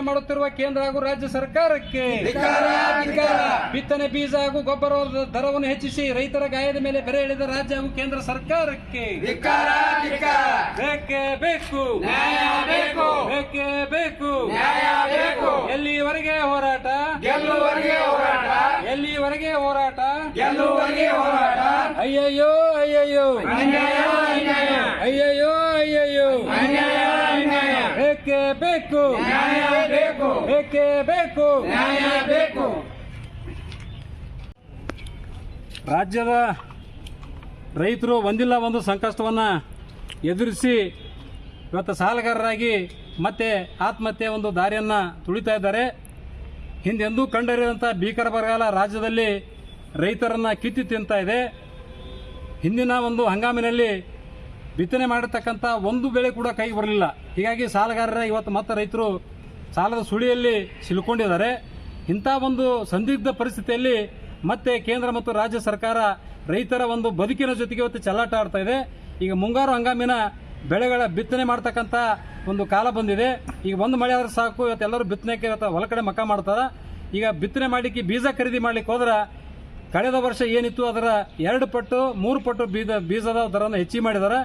ಬಿತ್ತನೆ ಮಾಡುತ್ತಿರುವ ಕೇಂದ್ರ ಹಾಗೂ ರಾಜ್ಯ ಸರ್ಕಾರಕ್ಕೆ. ಬಿತ್ತನೆ ಬೀಜ ಹಾಗೂ ಗೊಬ್ಬರದ ದರವನ್ನು ಹೆಚ್ಚಿಸಿ ರೈತರ ಗಾಯದ ಮೇಲೆ ಬೆರೆ ಇಳಿದ ರಾಜ್ಯ ಹಾಗೂ ಕೇಂದ್ರ ಸರ್ಕಾರಕ್ಕೆ. ಬೇಕೇ ಬೇಕು ಬೇಕು. ಬೇಕೇ. ಎಲ್ಲಿವರೆಗೆ ಹೋರಾಟ ಎಲ್ಲಿವರೆಗೆ ಹೋರಾಟ ಅಯ್ಯಯ್ಯೋ ಅಯ್ಯಯ್ಯೋ ಬೇಕೇ ಬೇಕು. ನ್ಯಾಯ ಬೇಕು. ಬೇಕೇ ಬೇಕು. ನ್ಯಾಯ ಬೇಕು. ರಾಜ್ಯದ ರೈತರು ಒಂದಿಲ್ಲ ಒಂದು ಸಂಕಷ್ಟವನ್ನು ಎದುರಿಸಿ ಇವತ್ತು ಸಾಲಗಾರರಾಗಿ ಮತ್ತೆ ಆತ್ಮಹತ್ಯೆ ಒಂದು ದಾರಿಯನ್ನು ತುಳಿತಾ ಇದ್ದಾರೆ. ಹಿಂದೆಂದೂ ಕಂಡರಿದಂಥ ಭೀಕರ ಬರಗಾಲ ರಾಜ್ಯದಲ್ಲಿ ರೈತರನ್ನು ಕಿತ್ತಿ ತಿಂತಾ ಇದೆ. ಹಿಂದಿನ ಒಂದು ಹಂಗಾಮಿನಲ್ಲಿ ಬಿತ್ತನೆ ಮಾಡಿರ್ತಕ್ಕಂಥ ಒಂದು ಬೆಳೆ ಕೂಡ ಕೈಗೆ ಬರಲಿಲ್ಲ. ಹೀಗಾಗಿ ಸಾಲಗಾರರ, ಇವತ್ತು ಮತ್ತೆ ರೈತರು ಸಾಲದ ಸುಳಿಯಲ್ಲಿ ಸಿಲುಕೊಂಡಿದ್ದಾರೆ. ಇಂಥ ಒಂದು ಸಂದಿಗ್ಧ ಪರಿಸ್ಥಿತಿಯಲ್ಲಿ ಮತ್ತೆ ಕೇಂದ್ರ ಮತ್ತು ರಾಜ್ಯ ಸರ್ಕಾರ ರೈತರ ಒಂದು ಬದುಕಿನ ಜೊತೆಗೆ ಇವತ್ತು ಚಲ್ಲಾಟ ಆಡ್ತಾ ಇದೆ. ಈಗ ಮುಂಗಾರು ಹಂಗಾಮಿನ ಬೆಳೆಗಳ ಬಿತ್ತನೆ ಮಾಡ್ತಕ್ಕಂಥ ಒಂದು ಕಾಲ ಬಂದಿದೆ. ಈಗ ಒಂದು ಮಳೆ ಆದ್ರೆ ಸಾಕು, ಇವತ್ತು ಎಲ್ಲರೂ ಬಿತ್ತನೆಗೆ ಇವತ್ತು ಹೊಲ ಕಡೆ ಮಕ್ಕ ಮಾಡ್ತಾರೆ. ಈಗ ಬಿತ್ತನೆ ಮಾಡಲಿಕ್ಕೆ ಬೀಜ ಖರೀದಿ ಮಾಡ್ಲಿಕ್ಕೆ ಹೋದ್ರೆ ಕಳೆದ ವರ್ಷ ಏನಿತ್ತು, ಅದರ ಎರಡು ಪಟ್ಟು, ಮೂರು ಪಟ್ಟು ಬೀಜ, ಬೀಜದ ದರವನ್ನು ಹೆಚ್ಚಿಗೆ ಮಾಡಿದ್ದಾರೆ.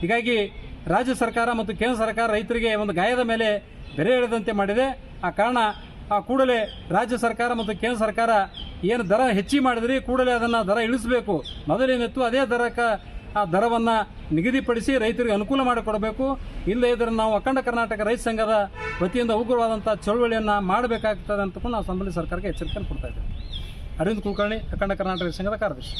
ಹೀಗಾಗಿ ರಾಜ್ಯ ಸರ್ಕಾರ ಮತ್ತು ಕೇಂದ್ರ ಸರ್ಕಾರ ರೈತರಿಗೆ ಒಂದು ಗಾಯದ ಮೇಲೆ ಬೆಲೆ ಎಳೆದಂತೆ ಮಾಡಿದೆ. ಆ ಕಾರಣ ಆ ಕೂಡಲೇ ರಾಜ್ಯ ಸರ್ಕಾರ ಮತ್ತು ಕೇಂದ್ರ ಸರ್ಕಾರ ಏನು ದರ ಹೆಚ್ಚಿ ಮಾಡಿದ್ರಿ, ಕೂಡಲೇ ಅದನ್ನು ದರ ಇಳಿಸಬೇಕು. ಮೊದಲೇನಿತ್ತು ಅದೇ ದರಕ್ಕೆ ಆ ದರವನ್ನು ನಿಗದಿಪಡಿಸಿ ರೈತರಿಗೆ ಅನುಕೂಲ ಮಾಡಿಕೊಡಬೇಕು. ಇಲ್ಲ ಇದ್ರೆ ನಾವು ಅಖಂಡ ಕರ್ನಾಟಕ ರೈತ ಸಂಘದ ವತಿಯಿಂದ ಉಗ್ರವಾದಂಥ ಚಳುವಳಿಯನ್ನು ಮಾಡಬೇಕಾಗ್ತದೆ ಅಂತಕೊಂಡು ನಾವು ಸಂಬಂಧಿತ ಸರ್ಕಾರಕ್ಕೆ ಎಚ್ಚರಿಕೆಯನ್ನು ಕೊಡ್ತಾ ಇದ್ದೇವೆ. ಅರವಿಂದ್ ಕುಲಕರ್ಣಿ, ಅಖಂಡ ಕರ್ನಾಟಕ ರೈತ ಸಂಘದ ಕಾರ್ಯದರ್ಶಿ.